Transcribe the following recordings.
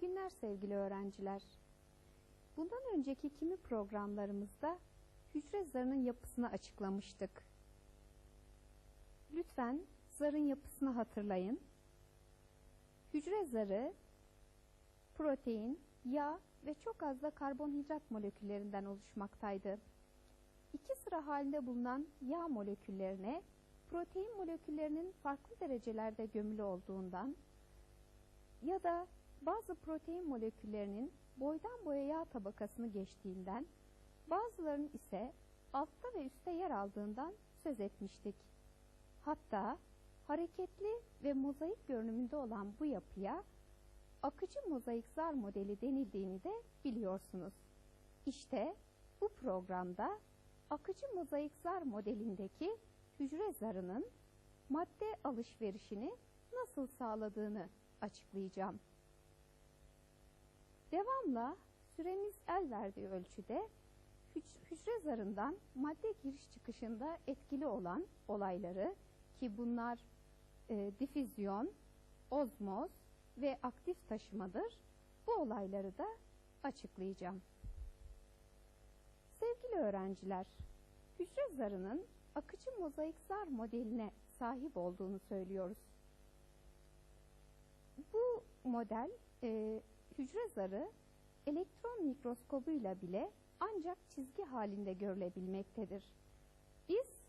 günler sevgili öğrenciler. Bundan önceki kimi programlarımızda hücre zarının yapısını açıklamıştık. Lütfen zarın yapısını hatırlayın. Hücre zarı protein, yağ ve çok az da karbonhidrat moleküllerinden oluşmaktaydı. İki sıra halinde bulunan yağ moleküllerine protein moleküllerinin farklı derecelerde gömülü olduğundan ya da bazı protein moleküllerinin boydan boya yağ tabakasını geçtiğinden bazılarının ise altta ve üstte yer aldığından söz etmiştik. Hatta hareketli ve mozaik görünümünde olan bu yapıya akıcı mozaik zar modeli denildiğini de biliyorsunuz. İşte bu programda akıcı mozaik zar modelindeki hücre zarının madde alışverişini nasıl sağladığını açıklayacağım. Devamla süremiz el verdiği ölçüde hücre zarından madde giriş çıkışında etkili olan olayları ki bunlar e, difüzyon, ozmoz ve aktif taşımadır. Bu olayları da açıklayacağım. Sevgili öğrenciler, hücre zarının akıcı mozaik zar modeline sahip olduğunu söylüyoruz. Bu model e, hücre zarı elektron mikroskobuyla bile ancak çizgi halinde görülebilmektedir. Biz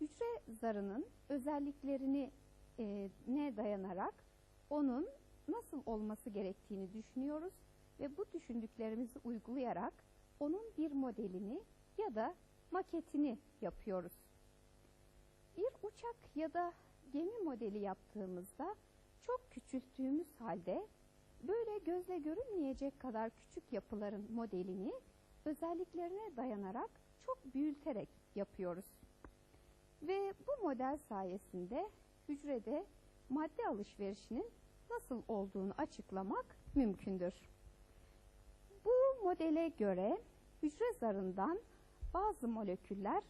hücre zarının özelliklerini e, ne dayanarak onun nasıl olması gerektiğini düşünüyoruz ve bu düşündüklerimizi uygulayarak onun bir modelini ya da maketini yapıyoruz. Bir uçak ya da gemi modeli yaptığımızda çok küçülttüğümüz halde böyle gözle görünmeyecek kadar küçük yapıların modelini özelliklerine dayanarak çok büyüterek yapıyoruz. Ve bu model sayesinde hücrede madde alışverişinin nasıl olduğunu açıklamak mümkündür. Bu modele göre hücre zarından bazı moleküller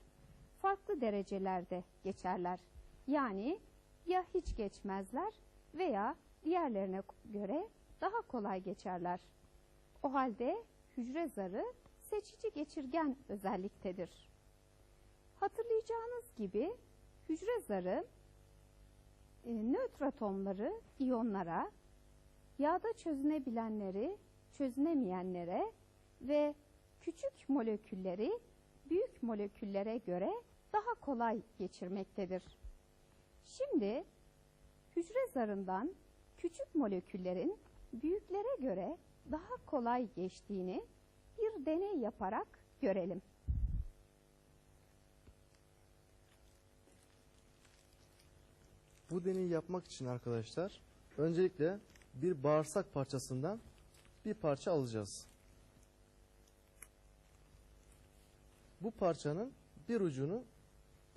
farklı derecelerde geçerler. Yani ya hiç geçmezler veya diğerlerine göre daha kolay geçerler. O halde hücre zarı seçici geçirgen özelliktedir. Hatırlayacağınız gibi hücre zarı e, nötr atomları iyonlara, yağda çözünebilenleri çözünemeyenlere ve küçük molekülleri büyük moleküllere göre daha kolay geçirmektedir. Şimdi hücre zarından küçük moleküllerin büyüklere göre daha kolay geçtiğini bir deney yaparak görelim. Bu deneyi yapmak için arkadaşlar öncelikle bir bağırsak parçasından bir parça alacağız. Bu parçanın bir ucunu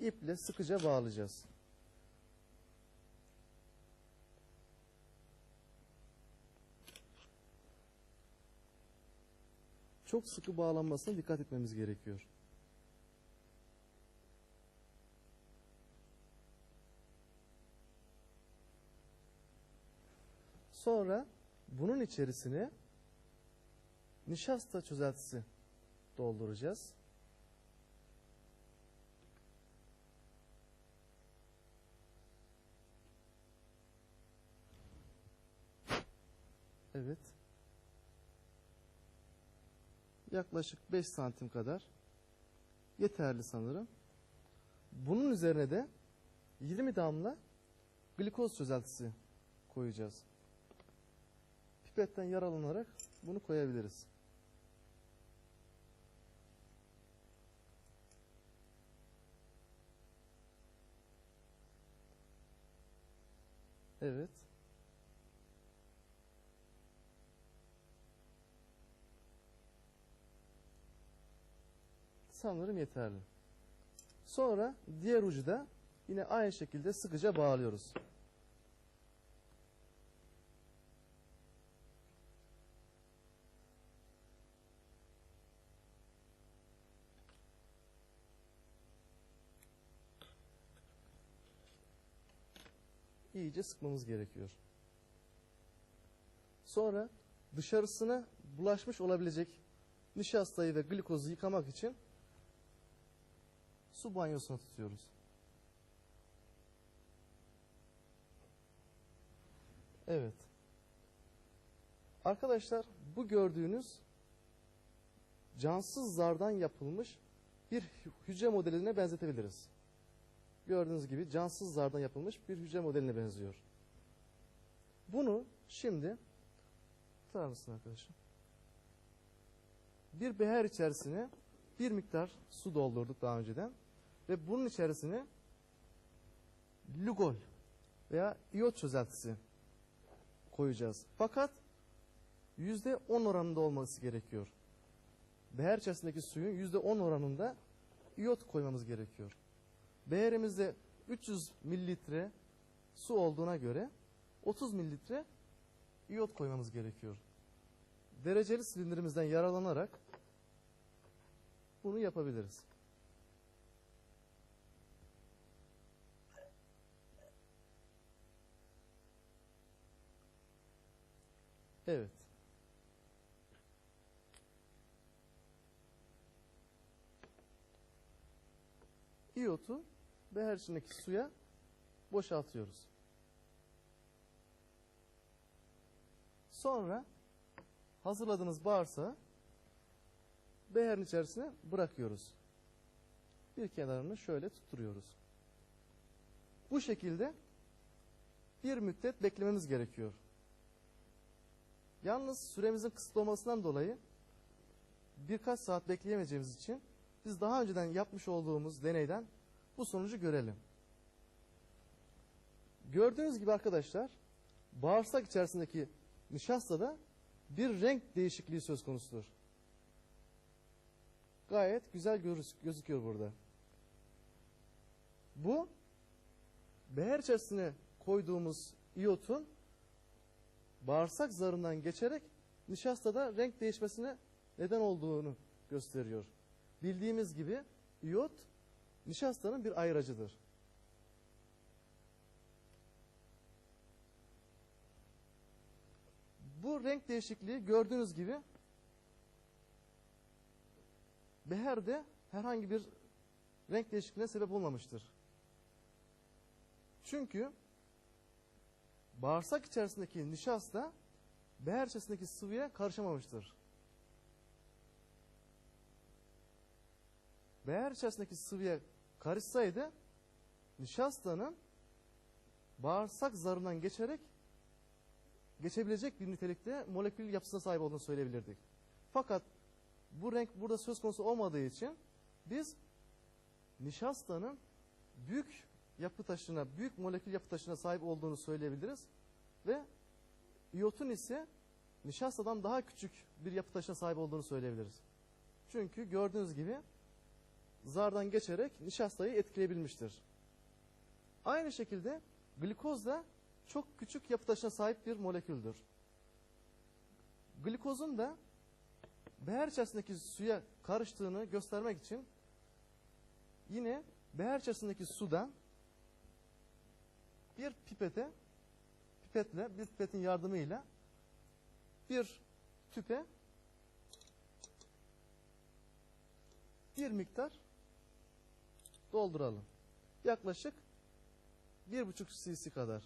iple sıkıca bağlayacağız. Çok sıkı bağlanmasına dikkat etmemiz gerekiyor. Sonra bunun içerisine nişasta çözeltisi dolduracağız. Evet. Yaklaşık 5 santim kadar yeterli sanırım. Bunun üzerine de 20 damla glikoz çözeltisi koyacağız. Pipetten yaralanarak bunu koyabiliriz. Evet. Sanırım yeterli. Sonra diğer ucu da yine aynı şekilde sıkıca bağlıyoruz. iyice sıkmamız gerekiyor. Sonra dışarısına bulaşmış olabilecek nişastayı ve glikozu yıkamak için su banyosuna tutuyoruz. Evet. Arkadaşlar bu gördüğünüz cansız zardan yapılmış bir hü- hücre modeline benzetebiliriz. Gördüğünüz gibi cansız zardan yapılmış bir hücre modeline benziyor. Bunu şimdi tutar mısın arkadaşım? Bir beher içerisine bir miktar su doldurduk daha önceden ve bunun içerisine lugol veya iyot çözeltisi koyacağız. Fakat yüzde on oranında olması gerekiyor. Beher içerisindeki suyun yüzde on oranında iyot koymamız gerekiyor. Beherimizde 300 mililitre su olduğuna göre 30 mililitre iyot koymamız gerekiyor. Dereceli silindirimizden yararlanarak bunu yapabiliriz. Evet. İyotu beher içindeki suya boşaltıyoruz. Sonra hazırladığınız bağırsağı beherin içerisine bırakıyoruz. Bir kenarını şöyle tutturuyoruz. Bu şekilde bir müddet beklememiz gerekiyor. Yalnız süremizin kısıtlı olmasından dolayı birkaç saat bekleyemeyeceğimiz için biz daha önceden yapmış olduğumuz deneyden bu sonucu görelim. Gördüğünüz gibi arkadaşlar bağırsak içerisindeki nişastada bir renk değişikliği söz konusudur. Gayet güzel gözüküyor burada. Bu beher içerisine koyduğumuz iyotun bağırsak zarından geçerek nişastada renk değişmesine neden olduğunu gösteriyor. Bildiğimiz gibi iyot nişastanın bir ayıracıdır. Bu renk değişikliği gördüğünüz gibi beherde herhangi bir renk değişikliğine sebep olmamıştır. Çünkü bağırsak içerisindeki nişasta beher içerisindeki sıvıya karışamamıştır. Beher içerisindeki sıvıya karışsaydı nişastanın bağırsak zarından geçerek geçebilecek bir nitelikte molekül yapısına sahip olduğunu söyleyebilirdik. Fakat bu renk burada söz konusu olmadığı için biz nişastanın büyük yapı taşına, büyük molekül yapı taşına sahip olduğunu söyleyebiliriz ve iyotun ise nişastadan daha küçük bir yapı taşına sahip olduğunu söyleyebiliriz. Çünkü gördüğünüz gibi zardan geçerek nişastayı etkileyebilmiştir. Aynı şekilde glikoz da çok küçük yapı taşına sahip bir moleküldür. Glikozun da beher içerisindeki suya karıştığını göstermek için yine beher içerisindeki sudan bir pipete pipetle bir pipetin yardımıyla bir tüpe bir miktar dolduralım. Yaklaşık bir buçuk cc kadar.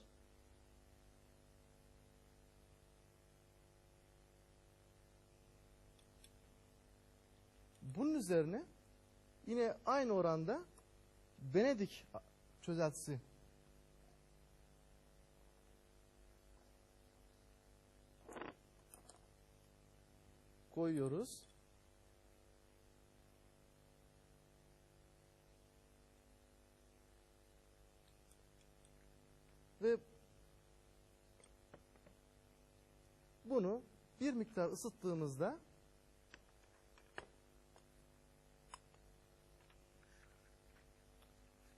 Bunun üzerine yine aynı oranda Benedik çözeltisi koyuyoruz. Ve bunu bir miktar ısıttığımızda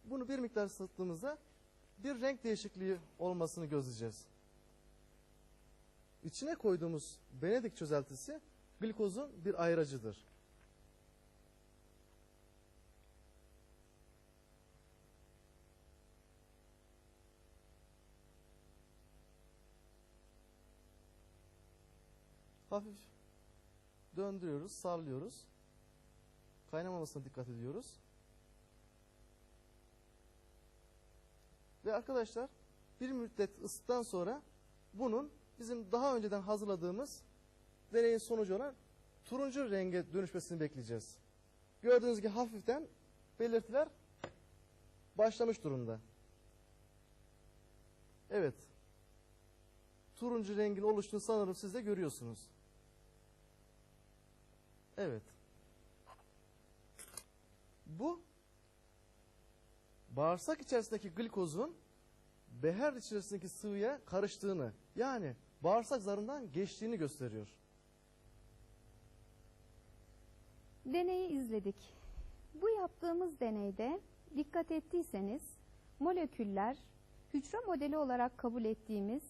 bunu bir miktar ısıttığımızda bir renk değişikliği olmasını gözleyeceğiz. İçine koyduğumuz Benedik çözeltisi glikozun bir ayıracıdır. hafif döndürüyoruz, sallıyoruz. Kaynamamasına dikkat ediyoruz. Ve arkadaşlar bir müddet ısıttıktan sonra bunun bizim daha önceden hazırladığımız deneyin sonucu olan turuncu renge dönüşmesini bekleyeceğiz. Gördüğünüz gibi hafiften belirtiler başlamış durumda. Evet. Turuncu rengin oluştuğunu sanırım siz de görüyorsunuz. Evet. Bu bağırsak içerisindeki glikozun beher içerisindeki sıvıya karıştığını yani bağırsak zarından geçtiğini gösteriyor. Deneyi izledik. Bu yaptığımız deneyde dikkat ettiyseniz moleküller hücre modeli olarak kabul ettiğimiz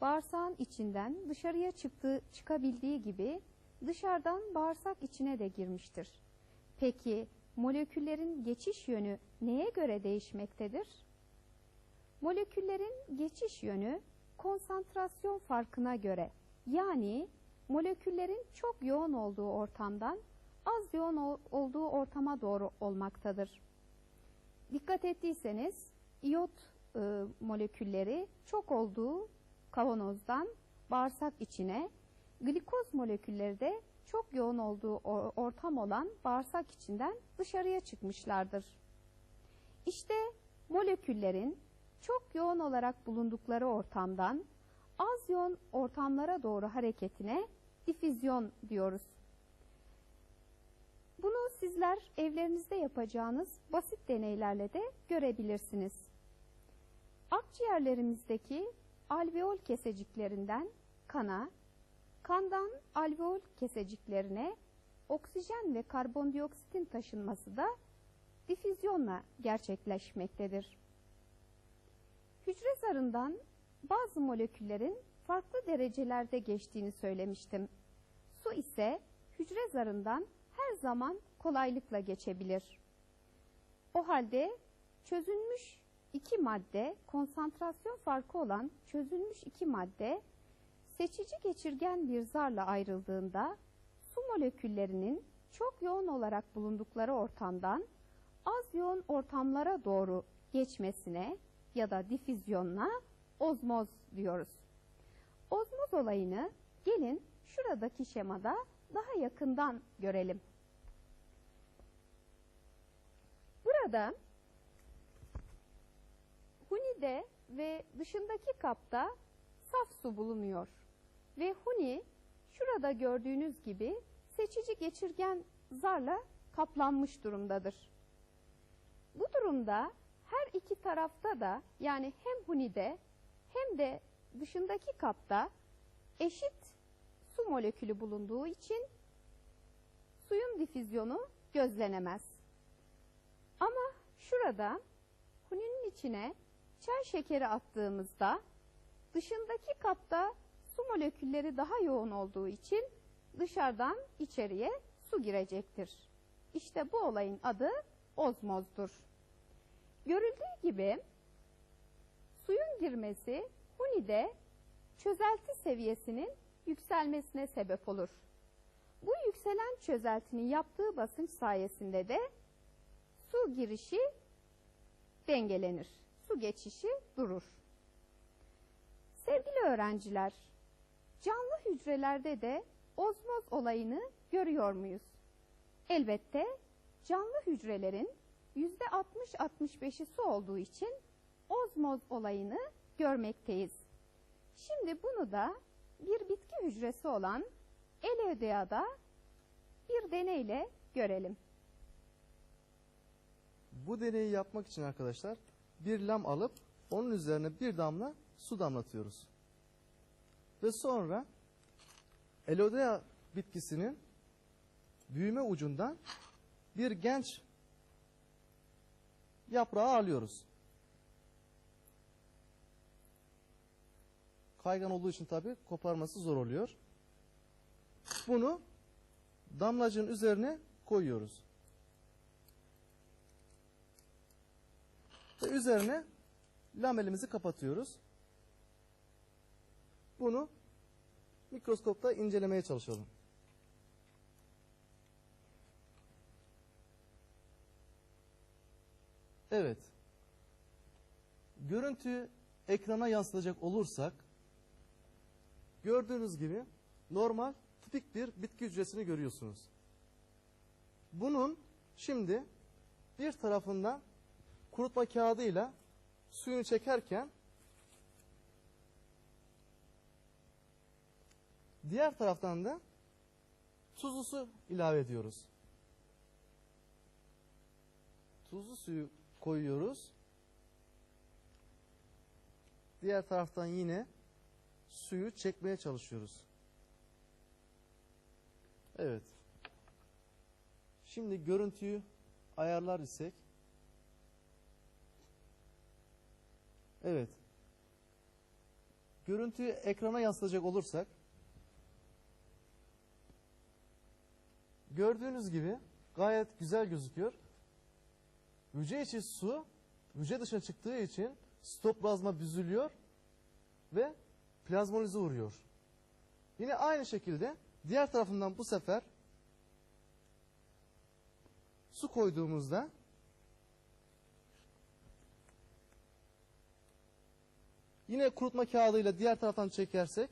bağırsağın içinden dışarıya çıktığı çıkabildiği gibi dışarıdan bağırsak içine de girmiştir. Peki moleküllerin geçiş yönü neye göre değişmektedir? Moleküllerin geçiş yönü konsantrasyon farkına göre yani moleküllerin çok yoğun olduğu ortamdan az yoğun ol- olduğu ortama doğru olmaktadır. Dikkat ettiyseniz iyot e, molekülleri çok olduğu kavanozdan bağırsak içine, glikoz molekülleri de çok yoğun olduğu ortam olan bağırsak içinden dışarıya çıkmışlardır. İşte moleküllerin çok yoğun olarak bulundukları ortamdan az yoğun ortamlara doğru hareketine difüzyon diyoruz. Bunu sizler evlerinizde yapacağınız basit deneylerle de görebilirsiniz. Akciğerlerimizdeki alveol keseciklerinden kana, kandan alveol keseciklerine oksijen ve karbondioksitin taşınması da difüzyonla gerçekleşmektedir. Hücre zarından bazı moleküllerin farklı derecelerde geçtiğini söylemiştim. Su ise hücre zarından her zaman kolaylıkla geçebilir. O halde çözülmüş iki madde, konsantrasyon farkı olan çözülmüş iki madde seçici geçirgen bir zarla ayrıldığında su moleküllerinin çok yoğun olarak bulundukları ortamdan az yoğun ortamlara doğru geçmesine ya da difüzyonla ozmoz diyoruz. Ozmoz olayını gelin şuradaki şemada daha yakından görelim. Burada hunide ve dışındaki kapta saf su bulunuyor. Ve huni şurada gördüğünüz gibi seçici geçirgen zarla kaplanmış durumdadır. Bu durumda her iki tarafta da yani hem hunide hem de dışındaki kapta eşit su molekülü bulunduğu için suyun difüzyonu gözlenemez. Ama şurada huninin içine çay şekeri attığımızda dışındaki kapta su molekülleri daha yoğun olduğu için dışarıdan içeriye su girecektir. İşte bu olayın adı ozmozdur. Görüldüğü gibi suyun girmesi hunide çözelti seviyesinin yükselmesine sebep olur. Bu yükselen çözeltinin yaptığı basınç sayesinde de su girişi dengelenir. Su geçişi durur. Sevgili öğrenciler, canlı hücrelerde de ozmoz olayını görüyor muyuz? Elbette canlı hücrelerin %60-65'i su olduğu için ozmoz olayını görmekteyiz. Şimdi bunu da bir bitki hücresi olan Eleodea'da bir deneyle görelim. Bu deneyi yapmak için arkadaşlar bir lam alıp onun üzerine bir damla su damlatıyoruz. Ve sonra Elodea bitkisinin büyüme ucundan bir genç yaprağı alıyoruz. Kaygan olduğu için tabi koparması zor oluyor. Bunu damlacığın üzerine koyuyoruz. Ve üzerine lamelimizi kapatıyoruz. Bunu mikroskopta incelemeye çalışalım. Evet. Görüntüyü ekrana yansıtacak olursak gördüğünüz gibi normal tipik bir bitki hücresini görüyorsunuz. Bunun şimdi bir tarafından kurutma kağıdıyla suyunu çekerken diğer taraftan da tuzlu su ilave ediyoruz. Tuzlu suyu koyuyoruz. Diğer taraftan yine suyu çekmeye çalışıyoruz. Evet. Şimdi görüntüyü ayarlar isek. Evet. Görüntüyü ekrana yansıtacak olursak gördüğünüz gibi gayet güzel gözüküyor. Hücre içi su hücre dışına çıktığı için sitoplazma büzülüyor ve plazmolize uğruyor. Yine aynı şekilde diğer tarafından bu sefer su koyduğumuzda yine kurutma kağıdıyla diğer taraftan çekersek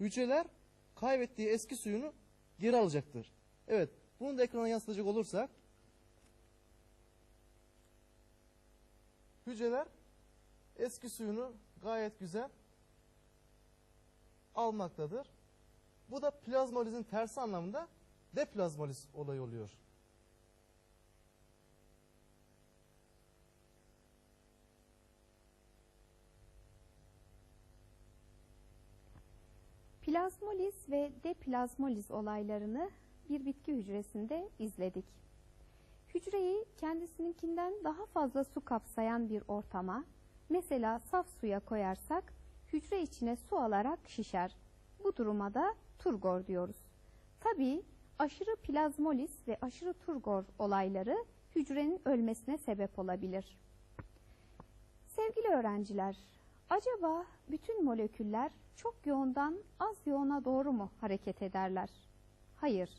hücreler kaybettiği eski suyunu geri alacaktır. Evet, bunu da ekrana yansıtacak olursak hücreler eski suyunu gayet güzel almaktadır. Bu da plazmolizin tersi anlamında deplazmoliz olayı oluyor. Plazmoliz ve deplazmoliz olaylarını bir bitki hücresinde izledik. Hücreyi kendisininkinden daha fazla su kapsayan bir ortama, mesela saf suya koyarsak hücre içine su alarak şişer. Bu duruma da turgor diyoruz. Tabii aşırı plazmoliz ve aşırı turgor olayları hücrenin ölmesine sebep olabilir. Sevgili öğrenciler, acaba bütün moleküller çok yoğundan az yoğuna doğru mu hareket ederler? Hayır.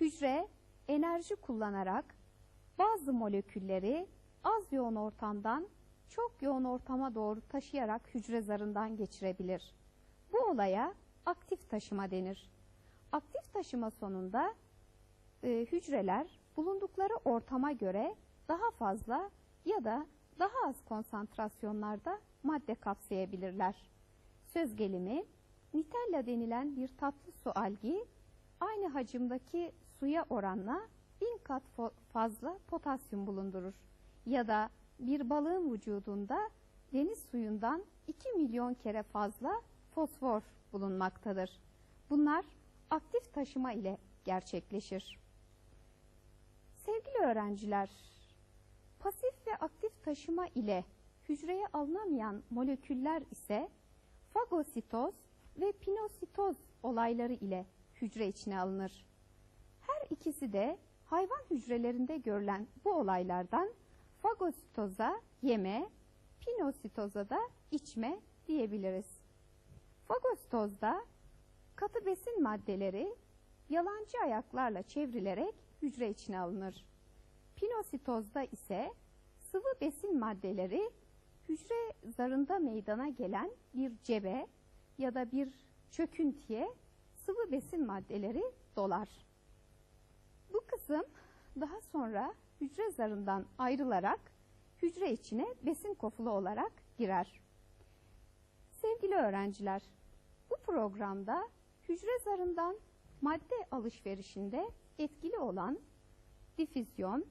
Hücre enerji kullanarak bazı molekülleri az yoğun ortamdan çok yoğun ortama doğru taşıyarak hücre zarından geçirebilir. Bu olaya aktif taşıma denir. Aktif taşıma sonunda e, hücreler bulundukları ortama göre daha fazla ya da daha az konsantrasyonlarda madde kapsayabilirler. Söz gelimi Nitella denilen bir tatlı su algi aynı hacimdeki suya oranla bin kat fazla potasyum bulundurur. Ya da bir balığın vücudunda deniz suyundan 2 milyon kere fazla fosfor bulunmaktadır. Bunlar aktif taşıma ile gerçekleşir. Sevgili öğrenciler, pasif ve aktif taşıma ile hücreye alınamayan moleküller ise fagositoz ve pinositoz olayları ile hücre içine alınır. Her ikisi de hayvan hücrelerinde görülen bu olaylardan fagositoza yeme, pinositoza da içme diyebiliriz. Fagositozda katı besin maddeleri yalancı ayaklarla çevrilerek hücre içine alınır. Pinositozda ise sıvı besin maddeleri hücre zarında meydana gelen bir cebe ya da bir çöküntüye sıvı besin maddeleri dolar. Bu kısım daha sonra hücre zarından ayrılarak hücre içine besin kofulu olarak girer. Sevgili öğrenciler, bu programda hücre zarından madde alışverişinde etkili olan difüzyon,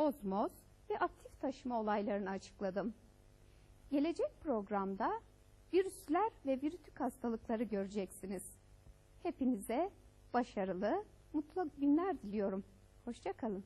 ozmoz ve aktif taşıma olaylarını açıkladım. Gelecek programda virüsler ve virütük hastalıkları göreceksiniz. Hepinize başarılı, mutlu günler diliyorum. Hoşçakalın.